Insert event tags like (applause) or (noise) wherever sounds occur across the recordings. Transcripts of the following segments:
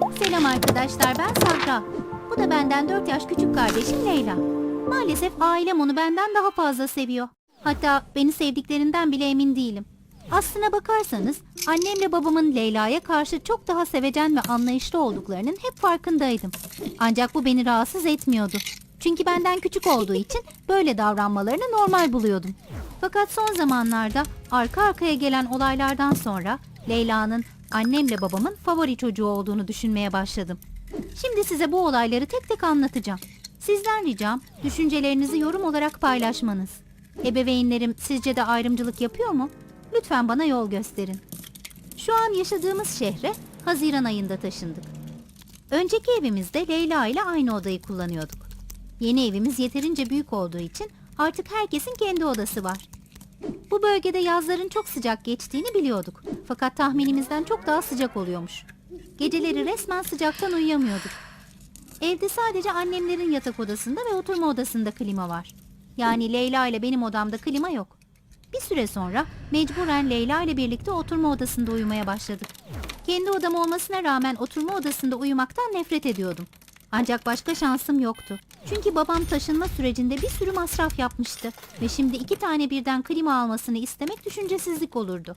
Selam arkadaşlar ben Sahra. Bu da benden 4 yaş küçük kardeşim Leyla. Maalesef ailem onu benden daha fazla seviyor. Hatta beni sevdiklerinden bile emin değilim. Aslına bakarsanız annemle babamın Leyla'ya karşı çok daha sevecen ve anlayışlı olduklarının hep farkındaydım. Ancak bu beni rahatsız etmiyordu. Çünkü benden küçük olduğu için böyle davranmalarını normal buluyordum. Fakat son zamanlarda arka arkaya gelen olaylardan sonra Leyla'nın annemle babamın favori çocuğu olduğunu düşünmeye başladım. Şimdi size bu olayları tek tek anlatacağım. Sizden ricam düşüncelerinizi yorum olarak paylaşmanız. Ebeveynlerim sizce de ayrımcılık yapıyor mu? Lütfen bana yol gösterin. Şu an yaşadığımız şehre Haziran ayında taşındık. Önceki evimizde Leyla ile aynı odayı kullanıyorduk. Yeni evimiz yeterince büyük olduğu için artık herkesin kendi odası var. Bu bölgede yazların çok sıcak geçtiğini biliyorduk. Fakat tahminimizden çok daha sıcak oluyormuş. Geceleri resmen sıcaktan uyuyamıyorduk. Evde sadece annemlerin yatak odasında ve oturma odasında klima var. Yani Leyla ile benim odamda klima yok. Bir süre sonra mecburen Leyla ile birlikte oturma odasında uyumaya başladık. Kendi odam olmasına rağmen oturma odasında uyumaktan nefret ediyordum. Ancak başka şansım yoktu. Çünkü babam taşınma sürecinde bir sürü masraf yapmıştı ve şimdi iki tane birden klima almasını istemek düşüncesizlik olurdu.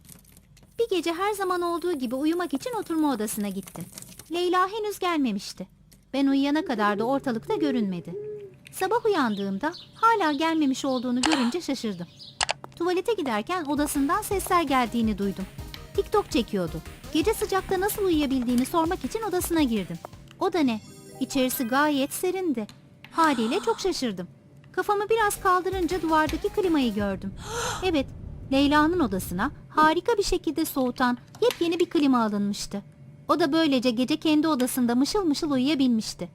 Bir gece her zaman olduğu gibi uyumak için oturma odasına gittim. Leyla henüz gelmemişti. Ben uyuyana kadar da ortalıkta görünmedi. Sabah uyandığımda hala gelmemiş olduğunu görünce şaşırdım. Tuvalete giderken odasından sesler geldiğini duydum. TikTok çekiyordu. Gece sıcakta nasıl uyuyabildiğini sormak için odasına girdim. O da ne? İçerisi gayet serindi. Haliyle çok şaşırdım. Kafamı biraz kaldırınca duvardaki klimayı gördüm. (gasps) Evet, Leyla'nın odasına harika bir şekilde soğutan yepyeni bir klima alınmıştı. O da böylece gece kendi odasında mışıl mışıl uyuyabilmişti.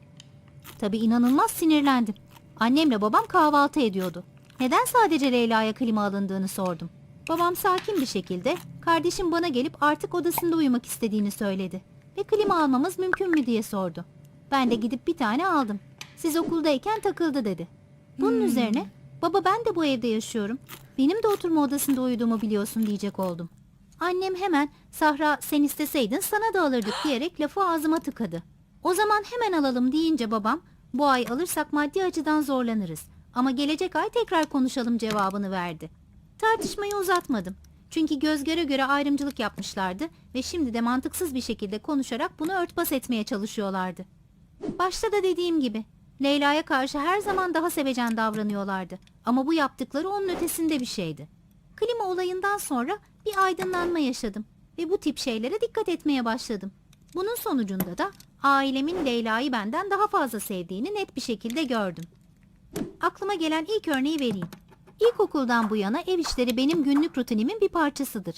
Tabii inanılmaz sinirlendim. Annemle babam kahvaltı ediyordu. Neden sadece Leyla'ya klima alındığını sordum. Babam sakin bir şekilde kardeşim bana gelip artık odasında uyumak istediğini söyledi. Ve klima almamız mümkün mü diye sordu. Ben de gidip bir tane aldım. Siz okuldayken takıldı dedi. Bunun üzerine baba ben de bu evde yaşıyorum. Benim de oturma odasında uyuduğumu biliyorsun diyecek oldum. Annem hemen Sahra sen isteseydin sana da alırdık diyerek lafı ağzıma tıkadı. O zaman hemen alalım deyince babam bu ay alırsak maddi açıdan zorlanırız. Ama gelecek ay tekrar konuşalım cevabını verdi. Tartışmayı uzatmadım. Çünkü göz göre göre ayrımcılık yapmışlardı ve şimdi de mantıksız bir şekilde konuşarak bunu örtbas etmeye çalışıyorlardı. Başta da dediğim gibi Leyla'ya karşı her zaman daha sevecen davranıyorlardı. Ama bu yaptıkları onun ötesinde bir şeydi. Klima olayından sonra bir aydınlanma yaşadım ve bu tip şeylere dikkat etmeye başladım. Bunun sonucunda da ailemin Leyla'yı benden daha fazla sevdiğini net bir şekilde gördüm. Aklıma gelen ilk örneği vereyim. İlkokuldan bu yana ev işleri benim günlük rutinimin bir parçasıdır.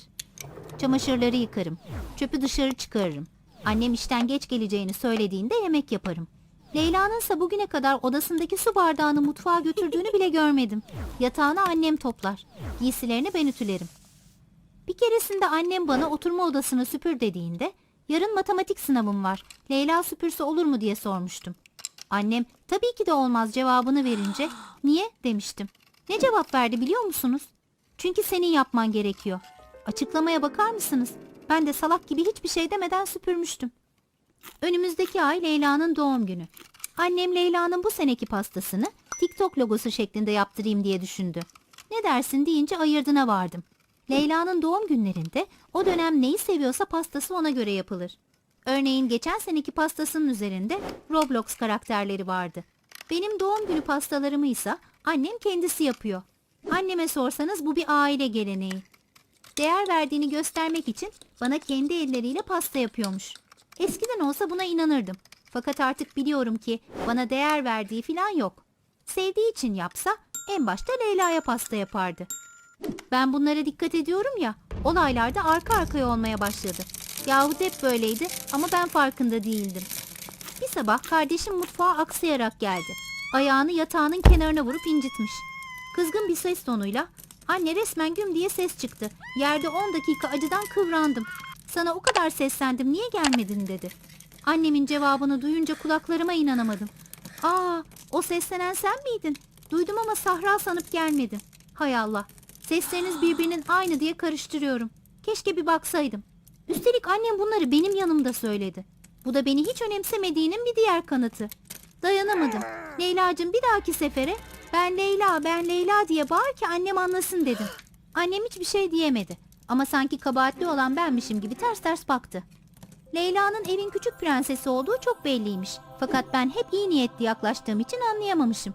Çamaşırları yıkarım, çöpü dışarı çıkarırım. Annem işten geç geleceğini söylediğinde yemek yaparım. Leyla'nın ise bugüne kadar odasındaki su bardağını mutfağa götürdüğünü bile görmedim. Yatağını annem toplar, giysilerini ben ütülerim. Bir keresinde annem bana oturma odasını süpür dediğinde yarın matematik sınavım var. Leyla süpürse olur mu diye sormuştum. Annem tabii ki de olmaz cevabını verince niye demiştim. Ne cevap verdi biliyor musunuz? Çünkü senin yapman gerekiyor. Açıklamaya bakar mısınız? Ben de salak gibi hiçbir şey demeden süpürmüştüm. Önümüzdeki ay Leyla'nın doğum günü. Annem Leyla'nın bu seneki pastasını TikTok logosu şeklinde yaptırayım diye düşündü. Ne dersin deyince ayırdına vardım. Leyla'nın doğum günlerinde o dönem neyi seviyorsa pastası ona göre yapılır. Örneğin geçen seneki pastasının üzerinde Roblox karakterleri vardı. Benim doğum günü pastalarımı ise annem kendisi yapıyor. Anneme sorsanız bu bir aile geleneği. Değer verdiğini göstermek için bana kendi elleriyle pasta yapıyormuş. Eskiden olsa buna inanırdım. Fakat artık biliyorum ki bana değer verdiği falan yok. Sevdiği için yapsa en başta Leyla'ya pasta yapardı. Ben bunlara dikkat ediyorum ya, olaylar da arka arkaya olmaya başladı. Yahut hep böyleydi ama ben farkında değildim. Bir sabah kardeşim mutfağa aksayarak geldi. Ayağını yatağının kenarına vurup incitmiş. Kızgın bir ses tonuyla anne resmen güm diye ses çıktı. Yerde 10 dakika acıdan kıvrandım. Sana o kadar seslendim niye gelmedin dedi. Annemin cevabını duyunca kulaklarıma inanamadım. Aa o seslenen sen miydin? Duydum ama Sahra sanıp gelmedim. Hay Allah. Sesleriniz birbirinin aynı diye karıştırıyorum. Keşke bir baksaydım. Üstelik annem bunları benim yanımda söyledi. Bu da beni hiç önemsemediğinin bir diğer kanıtı. Dayanamadım. Leyla'cığım bir dahaki sefere ben Leyla ben Leyla diye bağır ki annem anlasın dedim. (gasps) Annem hiçbir şey diyemedi. Ama sanki kabahatli olan benmişim gibi ters ters baktı. Leyla'nın evin küçük prensesi olduğu çok belliymiş. Fakat ben hep iyi niyetli yaklaştığım için anlayamamışım.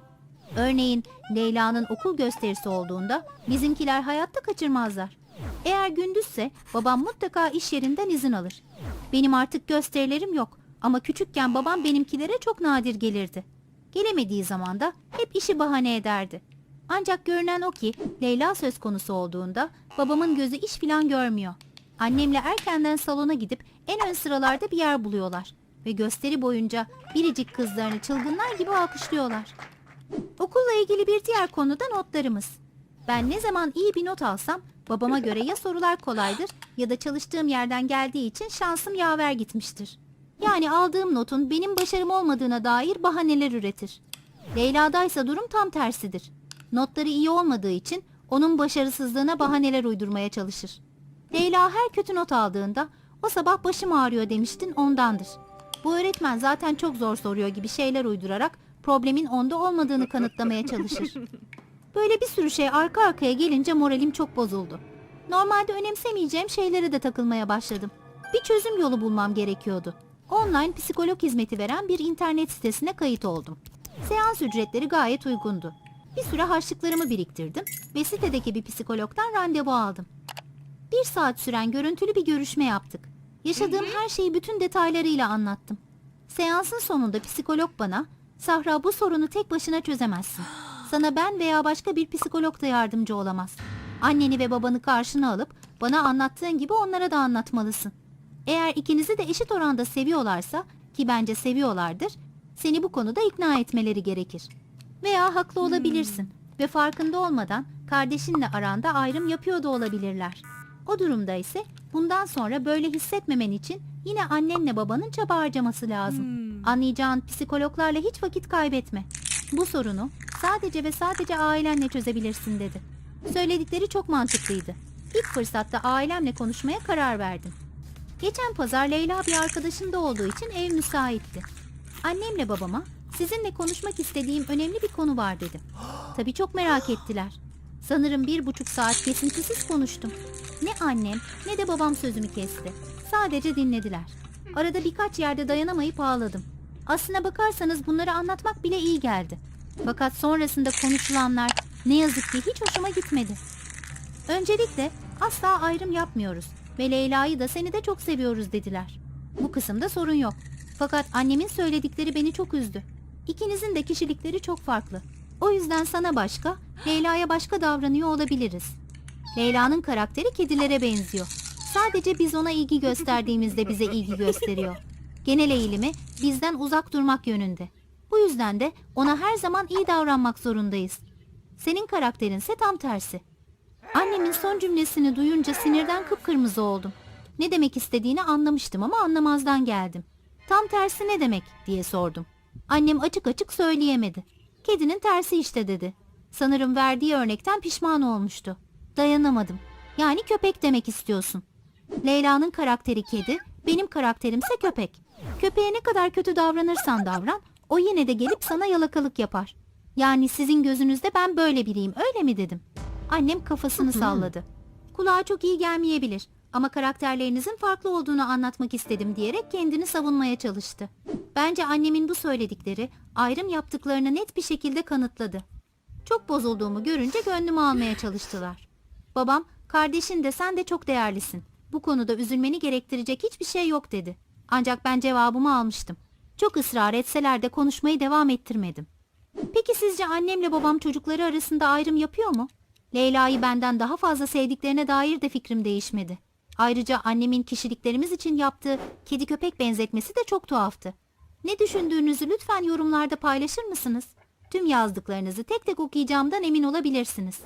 Örneğin Leyla'nın okul gösterisi olduğunda bizimkiler hayatta kaçırmazlar. Eğer gündüzse babam mutlaka iş yerinden izin alır. Benim artık gösterilerim yok ama küçükken babam benimkilere çok nadir gelirdi. Gelemediği zaman da hep işi bahane ederdi. Ancak görünen o ki Leyla söz konusu olduğunda babamın gözü iş filan görmüyor. Annemle erkenden salona gidip en ön sıralarda bir yer buluyorlar ve gösteri boyunca biricik kızlarını çılgınlar gibi alkışlıyorlar. Okulla ilgili bir diğer konu da notlarımız. Ben ne zaman iyi bir not alsam babama göre ya sorular kolaydır ya da çalıştığım yerden geldiği için şansım yaver gitmiştir. Yani aldığım notun benim başarım olmadığına dair bahaneler üretir. Leyla'daysa durum tam tersidir. Notları iyi olmadığı için onun başarısızlığına bahaneler uydurmaya çalışır. Leyla her kötü not aldığında o sabah başım ağrıyor demiştin ondandır. Bu öğretmen zaten çok zor soruyor gibi şeyler uydurarak problemin onda olmadığını kanıtlamaya çalışır. Böyle bir sürü şey arka arkaya gelince moralim çok bozuldu. Normalde önemsemeyeceğim şeylere de takılmaya başladım. Bir çözüm yolu bulmam gerekiyordu. Online psikolog hizmeti veren bir internet sitesine kayıt oldum. Seans ücretleri gayet uygundu. Bir süre harçlıklarımı biriktirdim ve sitedeki bir psikologdan randevu aldım. Bir saat süren görüntülü bir görüşme yaptık. Yaşadığım her şeyi bütün detaylarıyla anlattım. Seansın sonunda psikolog bana, Sahra bu sorunu tek başına çözemezsin. Sana ben veya başka bir psikolog da yardımcı olamaz. Anneni ve babanı karşına alıp bana anlattığın gibi onlara da anlatmalısın. Eğer ikinizi de eşit oranda seviyorlarsa, ki bence seviyorlardır, seni bu konuda ikna etmeleri gerekir. Veya haklı olabilirsin ve farkında olmadan kardeşinle aranda ayrım yapıyor da olabilirler. O durumda ise bundan sonra böyle hissetmemen için yine annenle babanın çaba harcaması lazım. Anlayacağın psikologlarla hiç vakit kaybetme. Bu sorunu sadece ve sadece ailenle çözebilirsin dedi. Söyledikleri çok mantıklıydı. İlk fırsatta ailemle konuşmaya karar verdim. Geçen pazar Leyla bir arkadaşında olduğu için ev müsaitti. Annemle babama sizinle konuşmak istediğim önemli bir konu var dedim. (gasps) Tabii çok merak ettiler. Sanırım bir buçuk saat kesintisiz konuştum. Ne annem ne de babam sözümü kesti. Sadece dinlediler. Arada birkaç yerde dayanamayıp ağladım. Aslına bakarsanız bunları anlatmak bile iyi geldi. Fakat sonrasında konuşulanlar ne yazık ki hiç hoşuma gitmedi. Öncelikle asla ayrım yapmıyoruz ve Leyla'yı da seni de çok seviyoruz dediler. Bu kısımda sorun yok. Fakat annemin söyledikleri beni çok üzdü. İkinizin de kişilikleri çok farklı. O yüzden sana başka, Leyla'ya başka davranıyor olabiliriz. Leyla'nın karakteri kedilere benziyor. Sadece biz ona ilgi gösterdiğimizde bize ilgi gösteriyor. Genel eğilimi bizden uzak durmak yönünde. Bu yüzden de ona her zaman iyi davranmak zorundayız. Senin karakterinse tam tersi. Annemin son cümlesini duyunca sinirden kıpkırmızı oldum. Ne demek istediğini anlamıştım ama anlamazdan geldim. Tam tersi ne demek diye sordum. Annem açık açık söyleyemedi. Kedinin tersi işte dedi. Sanırım verdiği örnekten pişman olmuştu. Dayanamadım. Yani köpek demek istiyorsun. Leyla'nın karakteri kedi, benim karakterimse köpek. Köpeğe ne kadar kötü davranırsan davran, o yine de gelip sana yalakalık yapar. Yani sizin gözünüzde ben böyle biriyim, öyle mi dedim. Annem kafasını salladı. Kulağa çok iyi gelmeyebilir ama karakterlerinizin farklı olduğunu anlatmak istedim diyerek kendini savunmaya çalıştı. Bence annemin bu söyledikleri ayrım yaptıklarını net bir şekilde kanıtladı. Çok bozulduğumu görünce gönlümü almaya çalıştılar. Babam, kardeşin de sen de çok değerlisin. Bu konuda üzülmeni gerektirecek hiçbir şey yok dedi. Ancak ben cevabımı almıştım. Çok ısrar etseler de konuşmayı devam ettirmedim. Peki sizce annemle babam çocukları arasında ayrım yapıyor mu? Leyla'yı benden daha fazla sevdiklerine dair de fikrim değişmedi. Ayrıca annemin kişiliklerimiz için yaptığı kedi köpek benzetmesi de çok tuhaftı. Ne düşündüğünüzü lütfen yorumlarda paylaşır mısınız? Tüm yazdıklarınızı tek tek okuyacağımdan emin olabilirsiniz.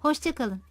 Hoşçakalın.